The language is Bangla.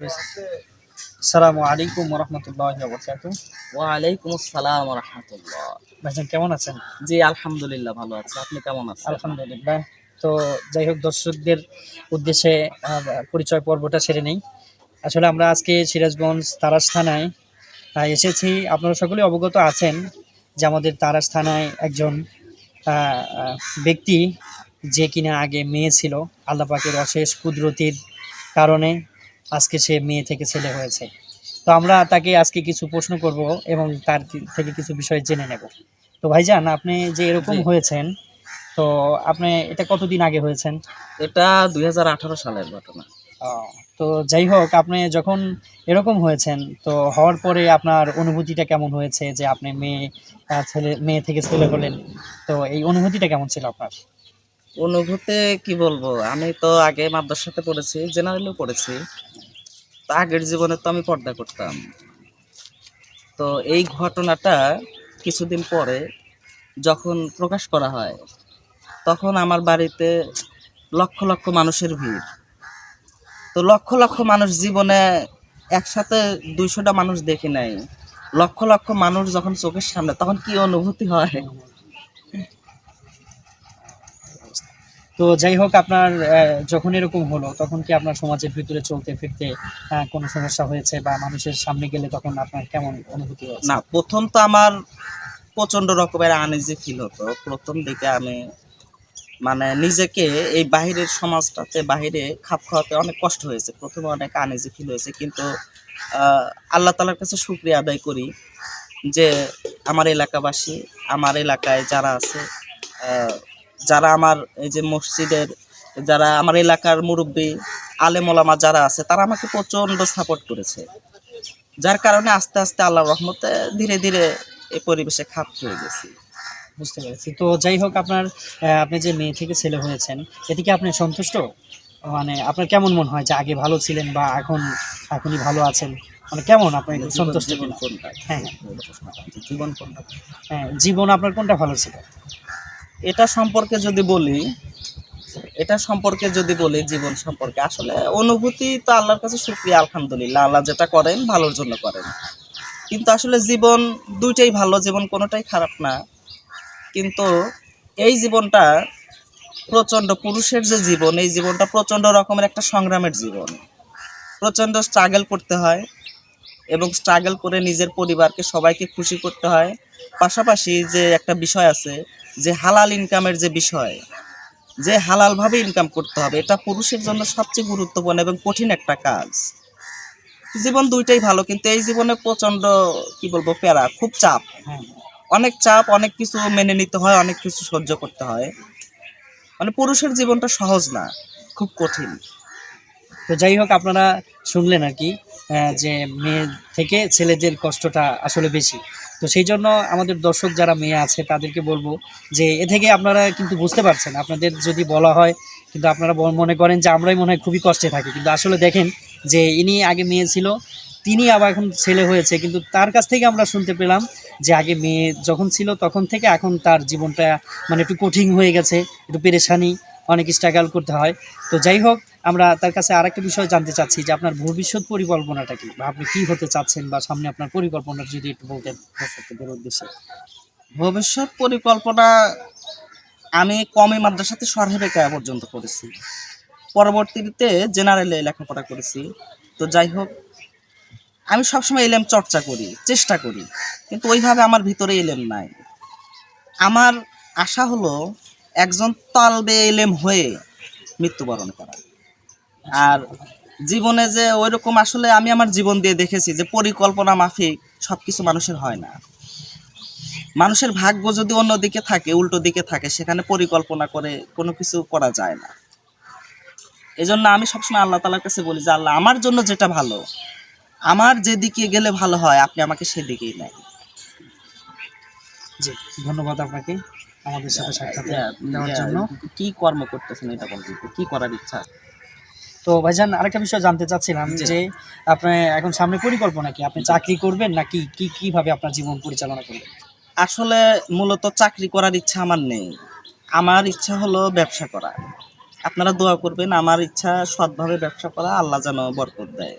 আসসালামু আলাইকুম রহমতুল্লাহ বরকাত ওয়ালাইকুম আসসালাম রহমতুল্লাহ ভাইজান কেমন আছেন? জি আলহামদুলিল্লাহ ভালো আছি। আপনি কেমন আছেন? আলহামদুলিল্লাহ। তো যাই হোক দর্শকদের উদ্দেশ্যে পরিচয় পর্বটা ছেড়ে নেই। আসলে আমরা আজকে সিরাজগঞ্জ তারাস থানায় এসেছি। আপনারা সকলে অবগত আছেন যে আমাদের তারাস থানায় একজন ব্যক্তি যে কিনা আগে মেয়ে ছিল আল্লাহ পাকের অশেষ কুদরতির কারণে আজকে সে মেয়ে থেকে ছেলে হয়েছে। তো আমরা তাকে আজকে কিছু প্রশ্ন করব এবং তার থেকে কিছু বিষয় জেনে নেব। তো ভাইজান আপনি যে এরকম হয়েছেন তো আপনি এটা কতদিন আগে হয়েছেন? এটা দুই হাজার আঠারো সালের ঘটনা। তো যাই হোক আপনি যখন এরকম হয়েছেন তো হওয়ার পরে আপনার অনুভূতিটা কেমন হয়েছে যে আপনি মেয়ে ছেলে মেয়ে থেকে ছেলে হলেন? তো এই অনুভূতিটা কেমন ছিল আপনার? অনুভূতি কি বলব? আমি তো আগে মাদ্রাসাতে পড়েছি জেনারেলেও পড়েছি। তো আগের জীবনে তো আমি পর্দা করতাম। তো এই ঘটনাটা কিছুদিন পরে যখন প্রকাশ করা হয়, তখন আমার বাড়িতে লক্ষ লক্ষ মানুষের ভিড়। তো লক্ষ লক্ষ মানুষ জীবনে একসাথে দুইশোটা মানুষ দেখে নাই লক্ষ লক্ষ মানুষ যখন চোখের সামনে, তখন কি অনুভূতি হয়? তো যাই হোক, আপনার যখন এরকম হলো, তখন কি আপনার সমাজের ভিতরে চলতে ফিরতে কোনো সমস্যা হয়েছে বা মানুষের সামনে গেলে তখন আপনার কেমন অনুভূতি হয়েছে? না, প্রথম তো আমার প্রচণ্ড রকমের আনইজি ফিল হতো। প্রথম দিকে আমি মানে নিজেকে এই বাহিরের সমাজটাতে, বাহিরে খাপ খাওয়াতে অনেক কষ্ট হয়েছে। প্রথমে অনেক আনইজি ফিল হয়েছে, কিন্তু আল্লাহ তালার কাছে শুক্রিয়া আদায় করি যে, আমার এলাকাবাসী, আমার এলাকায় যারা আছে যারা আমার এই যে মসজিদের যারা আমার এলাকার মুরব্বী আলেমোলামা যারা আছে তারা আমাকে প্রচণ্ড সাপোর্ট করেছে। যার কারণে আস্তে আস্তে আল্লাহর রহমতে ধীরে ধীরে এই পরিবেশে খাপ খেয়ে গেছি। বুঝতে পেরেছি। তো যাই হোক আপনার আপনি যে মেয়ে থেকে ছেলে হয়েছেন এতে কি আপনি সন্তুষ্ট? মানে আপনার কেমন মনে হয় যে আগে ভালো ছিলেন বা এখন এখনই ভালো আছেন? মানে কেমন একটু সন্তুষ্ট জীবন কোনটা? হ্যাঁ জীবন কোনটা? হ্যাঁ জীবন আপনার কোনটা ভালো ছিল? এটা সম্পর্কে যদি বলি, এটা সম্পর্কে যদি বলি জীবন সম্পর্কে, আসলে অনুভূতি তো আল্লাহর কাছে শুক্রিয়া, আলহামদুলিল্লাহ। আল্লাহ যেটা করেন, ভালোর জন্য করেন। কিন্তু আসলে জীবন দুইটাই ভালো, জীবন কোনোটাই খারাপ না। কিন্তু এই জীবনটা প্রচণ্ড পুরুষের যে জীবন, এই জীবনটা প্রচণ্ড রকমের একটা সংগ্রামের জীবন। প্রচণ্ড স্ট্রাগল করতে হয়। এবং স্ট্রাগল করে নিজের পরিবারকে সবাইকে খুশি করতে হয়। পাশাপাশি যে একটা বিষয় আছে, যে হালাল ইনকামের যে বিষয়, যে হালালভাবে ইনকাম করতে হবে, এটা পুরুষের জন্য সবচেয়ে গুরুত্বপূর্ণ এবং কঠিন একটা কাজ। জীবন দুইটাই ভালো, কিন্তু এই জীবনে প্রচণ্ড, কি বলব, প্যারা, খুব চাপ। অনেক চাপ, অনেক কিছু মেনে নিতে হয়, অনেক কিছু সহ্য করতে হয়। মানে পুরুষের জীবনটা সহজ না, খুব কঠিন। তো যাই হোক, আপনারা শুনলেন আর কি যে মেয়ে থেকে ছেলেদের কষ্টটা আসলে বেশি। তো সেই জন্য আমাদের দর্শক যারা মেয়ে আছে, তাদেরকে বলব যে, এ থেকে আপনারা কিন্তু বুঝতে পারছেন। আপনাদের যদি বলা হয়, কিন্তু আপনারা মনে করেন যে, আমরাই মনে হয় খুবই কষ্টে থাকি। কিন্তু আসলে দেখেন যে, ইনি আগে মেয়ে ছিল, তিনি আবার এখন ছেলে হয়েছে। কিন্তু তার কাছ থেকে আমরা শুনতে পেলাম যে, আগে মেয়ে যখন ছিল, তখন থেকে এখন তার জীবনটা মানে একটু কঠিন হয়ে গেছে, একটু পেরেশানি, অনেক স্ট্রাগল করতে হয়। তো যাই হোক আমরা তার কাছে আর একটা বিষয় জানতে চাচ্ছি যে আপনার ভবিষ্যৎ পরিকল্পনাটা কি? বা আপনি কি হতে চাচ্ছেন বা সামনে আপনার পরিকল্পনা যদি একটু বলতেন দর্শকদের উদ্দেশ্যে। ভবিষ্যৎ পরিকল্পনা আমি কমই মাদ্রাসাতে সরহেবেকা পর্যন্ত করেছি। পরবর্তীতে জেনারেলে লেখাপড়া করেছি। তো যাই হোক, আমি সবসময় এলেম চর্চা করি, চেষ্টা করি। কিন্তু ওইভাবে আমার ভিতরে এলেম নাই। আমার আশা হলো, একজন তালবে এলেম হয়ে মৃত্যুবরণ করা। আর জীবনে যে ওইরকম আসলে আমি আমার জীবন দিয়ে দেখেছি যে পরিকল্পনা মাফিক সব কিছু মানুষের হয় না। মানুষের ভাগ্য যদি অন্যদিকে থাকে উল্টো দিকে থাকে সেখানে পরিকল্পনা করে কোনো কিছু করা যায় না। এই জন্য আমি সবসময় আল্লাহ তালার কাছে বলি যে আল্লাহ আমার জন্য যেটা ভালো আমার যেদিকে গেলে ভালো হয় আপনি আমাকে সেদিকেই নেন। জি ধন্যবাদ আপনাকে আমাদের সাথে সাক্ষাৎ দেওয়ার জন্য। কি কর্ম করতেছেন এটা বলতে কি করার ইচ্ছা? তো ভাইজান আরেকটা বিষয় জানতে চাচ্ছিলাম যে আপনি এখন সামনে পরিকল্পনা কি? আপনি চাকরি করবেন নাকি কি কীভাবে আপনার জীবন পরিচালনা করবেন? আসলে মূলত চাকরি করার ইচ্ছা আমার নেই। আমার ইচ্ছা হলো ব্যবসা করা। আপনারা দোয়া করবেন আমার ইচ্ছা সৎভাবে ব্যবসা করা আল্লাহ যেন বরকত দেয়।